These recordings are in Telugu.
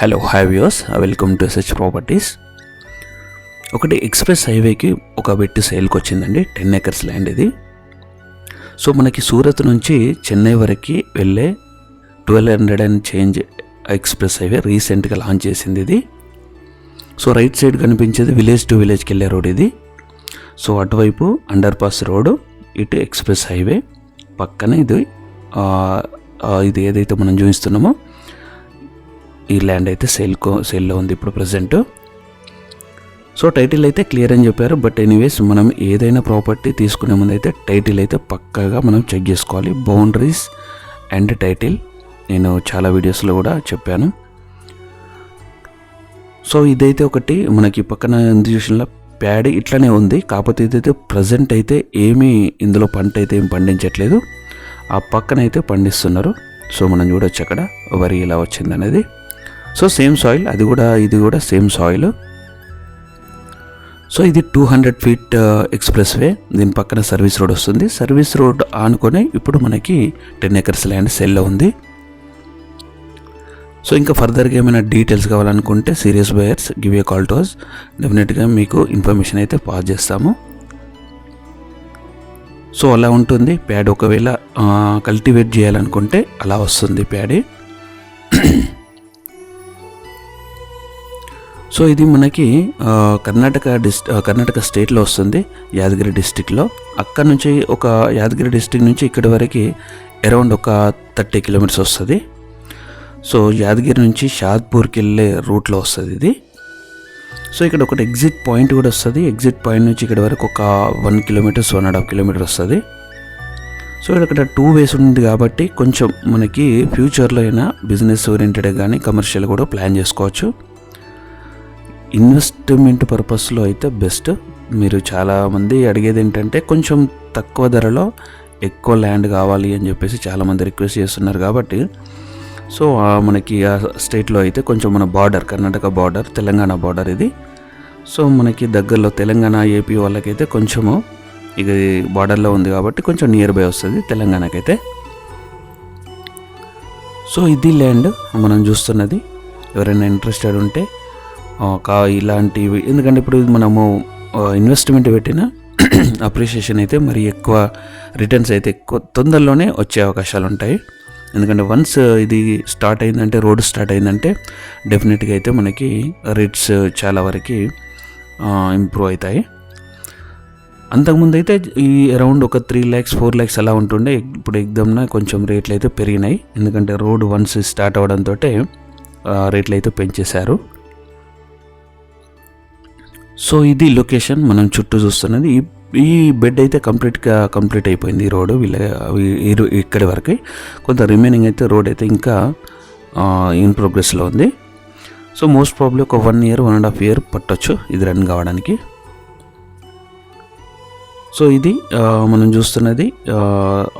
Hello hi views welcome to SH properties ఒకటి ఎక్స్ప్రెస్ హైవేకి ఒక వెట్టి సేల్కి వచ్చిందండి. టెన్ ఎకర్స్ ల్యాండ్ ఇది. సో మనకి సూరత్ నుంచి చెన్నై వరకు వెళ్ళే twelve hundred and change express highway రీసెంట్గా లాంచ్ చేసింది ఇది. సో రైట్ సైడ్ కనిపించేది విలేజ్ టు విలేజ్కి వెళ్ళే రోడ్ ఇది. సో అటువైపు అండర్ పాస్ రోడ్ ఇటు ఎక్స్ప్రెస్ హైవే పక్కన ఇది ఇది ఏదైతే మనం చూపిస్తున్నామో ఈ ల్యాండ్ అయితే సేల్కో సేల్లో ఉంది ఇప్పుడు ప్రజెంట్ సో టైటిల్ అయితే క్లియర్ అని చెప్పారు. బట్ ఎనీవేస్ మనం ఏదైనా ప్రాపర్టీ తీసుకునే ముందు అయితే టైటిల్ అయితే పక్కాగా మనం చెక్ చేసుకోవాలి. బౌండరీస్ అండ్ టైటిల్ నేను చాలా వీడియోస్లో కూడా చెప్పాను. సో ఇదైతే ఒకటి. మనకి పక్కన ఇన్స్టిట్యూషన్లో ప్యాడీ ఇట్లానే ఉంది. కాకపోతే ఇదైతే ప్రజెంట్ అయితే ఏమీ ఇందులో పంట అయితే ఏం పండించట్లేదు. ఆ పక్కన అయితే పండిస్తున్నారు. సో మనం చూడొచ్చు అక్కడ. వరి ఇలా వచ్చింది అనేది సో సేమ్ సాయిల్ అది కూడా ఇది కూడా సేమ్ సాయిల్ సో ఇది two hundred feet express way దీని పక్కన సర్వీస్ రోడ్ వస్తుంది. సర్వీస్ రోడ్ ఆనుకొని ఇప్పుడు మనకి టెన్ ఎకర్స్ ల్యాండ్ సెల్లో ఉంది. సో ఇంకా ఫర్దర్గా ఏమైనా డీటెయిల్స్ కావాలనుకుంటే serious buyers give a call to us డెఫినెట్గా మీకు ఇన్ఫర్మేషన్ అయితే పాస్ చేస్తాము. సో అలా ఉంటుంది. ప్యాడ్ ఒకవేళ uh, కల్టివేట్ చేయాలనుకుంటే అలా వస్తుంది ప్యాడీ సో ఇది మనకి కర్ణాటక డిస్ట్ కర్ణాటక స్టేట్లో వస్తుంది యాదగిరి డిస్టిక్లో. అక్కడ నుంచి ఒక యాదగిరి డిస్టిక్ నుంచి ఇక్కడి వరకు అరౌండ్ ఒక థర్టీ కిలోమీటర్స్ వస్తుంది. సో యాదగిరి నుంచి షాద్పూర్కి వెళ్ళే రూట్లో వస్తుంది ఇది. సో ఇక్కడ ఒకటి ఎగ్జిట్ పాయింట్ కూడా వస్తుంది. ఎగ్జిట్ పాయింట్ నుంచి ఇక్కడ వరకు ఒక one kilometres one and half kilometre వస్తుంది. సో ఇక్కడ టూ వేస్ ఉంది కాబట్టి కొంచెం మనకి ఫ్యూచర్లో అయినా బిజినెస్ ఓరియంటెడ్ కానీ కమర్షియల్ కూడా ప్లాన్ చేసుకోవచ్చు. ఇన్వెస్ట్మెంట్ పర్పస్లో అయితే బెస్ట్ మీరు చాలామంది అడిగేది ఏంటంటే కొంచెం తక్కువ ధరలో ఎక్కువ ల్యాండ్ కావాలి అని చెప్పేసి చాలామంది రిక్వెస్ట్ చేస్తున్నారు కాబట్టి సో మనకి ఆ స్టేట్లో అయితే కొంచెం మన border Karnataka border Telangana border ఇది. సో మనకి దగ్గరలో తెలంగాణ ఏపీ వాళ్ళకైతే కొంచెము ఇది బార్డర్లో ఉంది కాబట్టి కొంచెం నియర్ బై వస్తుంది తెలంగాణకైతే. సో ఇది ల్యాండ్ మనం చూస్తున్నది. ఎవరైనా ఇంట్రెస్టెడ్ ఉంటే కా ఇలాంటివి. ఎందుకంటే ఇప్పుడు మనము ఇన్వెస్ట్మెంట్ పెట్టిన అప్రిషియేషన్ అయితే మరి ఎక్కువ రిటర్న్స్ అయితే ఎక్కువ తొందరలోనే వచ్చే అవకాశాలు ఉంటాయి. ఎందుకంటే వన్స్ ఇది స్టార్ట్ అయిందంటే రోడ్ స్టార్ట్ అయిందంటే డెఫినెట్గా అయితే మనకి రేట్స్ చాలా వరకు ఇంప్రూవ్ అవుతాయి. అంతకుముందు అయితే ఈ అరౌండ్ ఒక త్రీ ల్యాక్స్ ఫోర్ ల్యాక్స్ అలా ఉంటుండే. ఇప్పుడు ఎగ్దమ్న కొంచెం రేట్లు అయితే పెరిగినాయి. ఎందుకంటే రోడ్ వన్స్ స్టార్ట్ అవడంతో రేట్లు అయితే పెంచేశారు. సో ఇది లొకేషన్ మనం చుట్టూ చూస్తున్నది. ఈ ఈ బెడ్ అయితే కంప్లీట్గా కంప్లీట్ అయిపోయింది ఈ రోడ్ వీళ్ళ ఇక్కడి వరకు. కొంత రిమైనింగ్ అయితే రోడ్ అయితే ఇంకా ఇన్ ప్రోగ్రెస్లో ఉంది. సో మోస్ట్ ప్రాబ్లీ ఒక one year one and half year పట్టొచ్చు ఇది రన్ కావడానికి. సో ఇది మనం చూస్తున్నది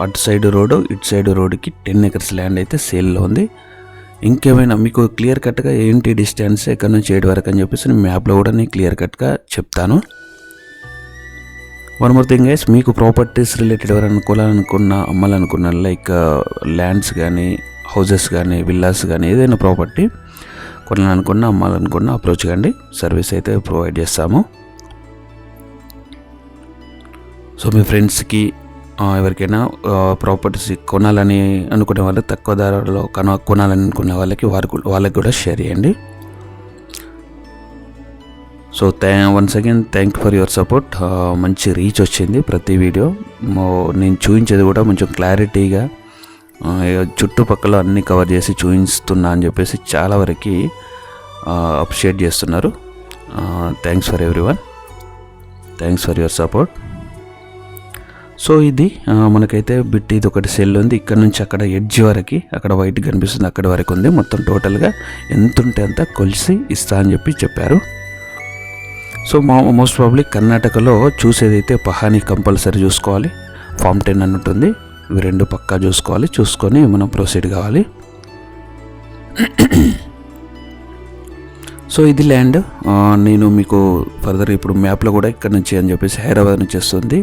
అటు సైడ్ రోడ్ ఇటు సైడ్ రోడ్కి టెన్ ఎకర్స్ ల్యాండ్ అయితే సేల్లో ఉంది. ఇంకేమైనా మీకు క్లియర్ కట్గా ఏంటి డిస్టెన్స్ ఎక్కడి నుంచి ఏడు వరకు అని చెప్పేసి నేను మ్యాప్లో కూడా నేను క్లియర్ కట్గా చెప్తాను. వన్ మోర్ థింగ్ గైస్ మీకు ప్రాపర్టీస్ రిలేటెడ్ ఎవరైనా కొనాలనుకున్నా అమ్మాలనుకున్నా లైక్ ల్యాండ్స్ కానీ హౌజెస్ కానీ విల్లాస్ కానీ ఏదైనా ప్రాపర్టీ కొనాలనుకున్నా అమ్మాలనుకున్నా అప్రోచ్ కండి. సర్వీస్ అయితే ప్రొవైడ్ చేస్తాము. సో మీ ఫ్రెండ్స్కి ఎవరికైనా ప్రాపర్టీస్ కొనాలని అనుకునే వాళ్ళు తక్కువ ధరలో కొన కొనాలని అనుకునే వాళ్ళకి వారికి వాళ్ళకి కూడా షేర్ చేయండి. So థ్యా once again thank for your support మంచి రీచ్ వచ్చింది ప్రతి వీడియో నేను చూపించేది కూడా కొంచెం క్లారిటీగా చుట్టుపక్కల అన్నీ కవర్ చేసి చూపిస్తున్నా అని చెప్పేసి చాలా వరకు అప్రిషియేట్ చేస్తున్నారు. Thanks for everyone thanks for your support so ఇది మనకైతే బిట్ ఇది ఒకటి సెల్ ఉంది. ఇక్కడ నుంచి అక్కడ ఎడ్జ్ వరకు అక్కడ వైట్ కనిపిస్తుంది అక్కడ వరకు ఉంది. మొత్తం టోటల్గా ఎంత ఉంటే అంత కొలిసి ఇస్తా అని చెప్పి చెప్పారు. సో మా మోస్ట్ ప్రాబ్లీ కర్ణాటకలో చూసేదైతే పహాని కంపల్సరీ చూసుకోవాలి. ఫామ్ టెన్ అని ఉంటుంది ఇవి రెండు పక్కా చూసుకోవాలి. చూసుకొని మనం ప్రొసీడ్ కావాలి. సో ఇది ల్యాండ్. నేను మీకు ఫర్దర్ ఇప్పుడు మ్యాప్లో కూడా ఇక్కడ నుంచి అని చెప్పేసి హైదరాబాద్ నుంచి వస్తుంది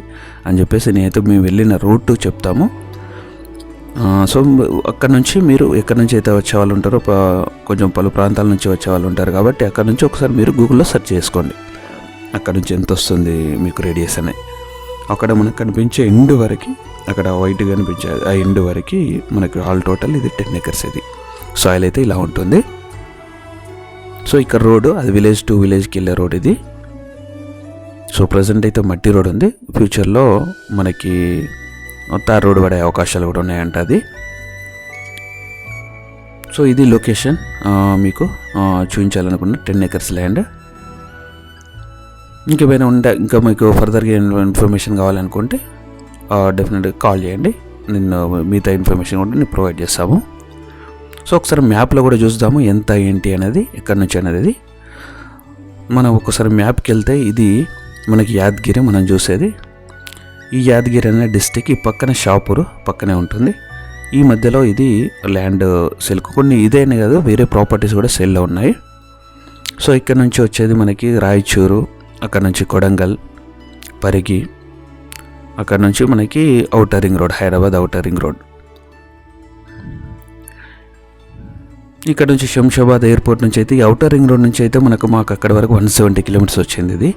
అని చెప్పేసి నేనైతే మేము వెళ్ళిన రూట్ చెప్తాము. సో అక్కడ నుంచి మీరు ఎక్కడి నుంచి అయితే వచ్చే వాళ్ళు ఉంటారో కొంచెం పలు ప్రాంతాల నుంచి వచ్చే వాళ్ళు ఉంటారు కాబట్టి అక్కడ నుంచి ఒకసారి మీరు గూగుల్లో సెర్చ్ చేసుకోండి. అక్కడ నుంచి ఎంత వస్తుంది మీకు రేడియస్ అని. అక్కడ మనకు కనిపించే ఎండ్ వరకు అక్కడ వైట్ కనిపించే ఆ ఎండ్ వరకు మనకి ఆల్ టోటల్ ఇది టెన్ ఎకర్స్ ఇది. సాయిల్ అయితే ఇలా ఉంటుంది. సో ఇక్కడ రోడ్డు అది విలేజ్ టు విలేజ్కి వెళ్ళే రోడ్ ఇది. సో ప్రజెంట్ అయితే మట్టి రోడ్ ఉంది. ఫ్యూచర్లో మనకి తార్ రోడ్ పడే అవకాశాలు కూడా ఉన్నాయంట అది. సో ఇది లొకేషన్ మీకు చూపించాలనుకున్న టెన్ ఎకర్స్ ల్యాండ్ ఇంకేమైనా ఉంటే ఇంకా మీకు ఫర్దర్గా ఇన్ఫర్మేషన్ కావాలనుకుంటే డెఫినెట్గా కాల్ చేయండి. నేను మిగతా ఇన్ఫర్మేషన్ కూడా నేను ప్రొవైడ్ చేస్తాము. సో ఒకసారి మ్యాప్లో కూడా చూద్దాము ఎంత ఏంటి అనేది ఎక్కడి నుంచి అనేది. మనం ఒకసారి మ్యాప్కి వెళ్తే ఇది మనకి యాదగిరి మనం చూసేది. ఈ యాదగిరి అనే డిస్టిక్ ఈ పక్కన షాపూరు పక్కనే ఉంటుంది. ఈ మధ్యలో ఇది ల్యాండ్ సెల్ కొన్ని ఇదేనే కాదు వేరే ప్రాపర్టీస్ కూడా సెల్లో ఉన్నాయి. సో ఇక్కడ నుంచి వచ్చేది మనకి రాయచూరు అక్కడ నుంచి కొడంగల్ పరిగి అక్కడ నుంచి మనకి outer ring road Hyderabad outer ring road. ఇక్కడ నుంచి శంషాబాద్ ఎయిర్పోర్ట్ నుంచి అయితే అవుటర్ రింగ్ రోడ్ నుంచి అయితే మనకు మాకు అక్కడ వరకు వన్ సెవెంటీ కిలోమీటర్స్ వచ్చింది ఇది.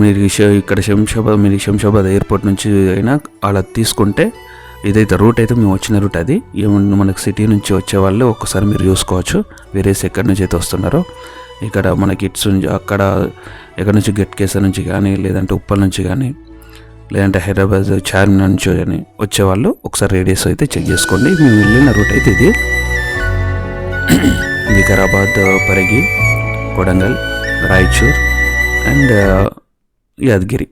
మీరు ఇక్కడ శంషాబాద్ మీరు శంషాబాద్ ఎయిర్పోర్ట్ నుంచి అయినా అలా తీసుకుంటే ఇదైతే రూట్ అయితే మేము వచ్చిన రూట్ అది. ఏమన్నా మనకు సిటీ నుంచి వచ్చే వాళ్ళు ఒక్కసారి మీరు చూసుకోవచ్చు వేరే ఎక్కడి నుంచి అయితే వస్తున్నారో. ఇక్కడ మనకి ఇట్స్ నుంచి అక్కడ ఎక్కడి నుంచి గెట్ కేసర్ నుంచి కానీ లేదంటే ఉప్పల్ నుంచి కానీ లేదంటే హైదరాబాద్ చార్మినార్ నుంచి కానీ వచ్చేవాళ్ళు. ఒకసారి రేడియస్ అయితే చెక్ చేసుకోండి. మేము వెళ్ళిన రూట్ అయితే ఇది. వికారాబాద్ పరిగి కొడంగల్ రాయచూర్ అండ్ యాదగిరి.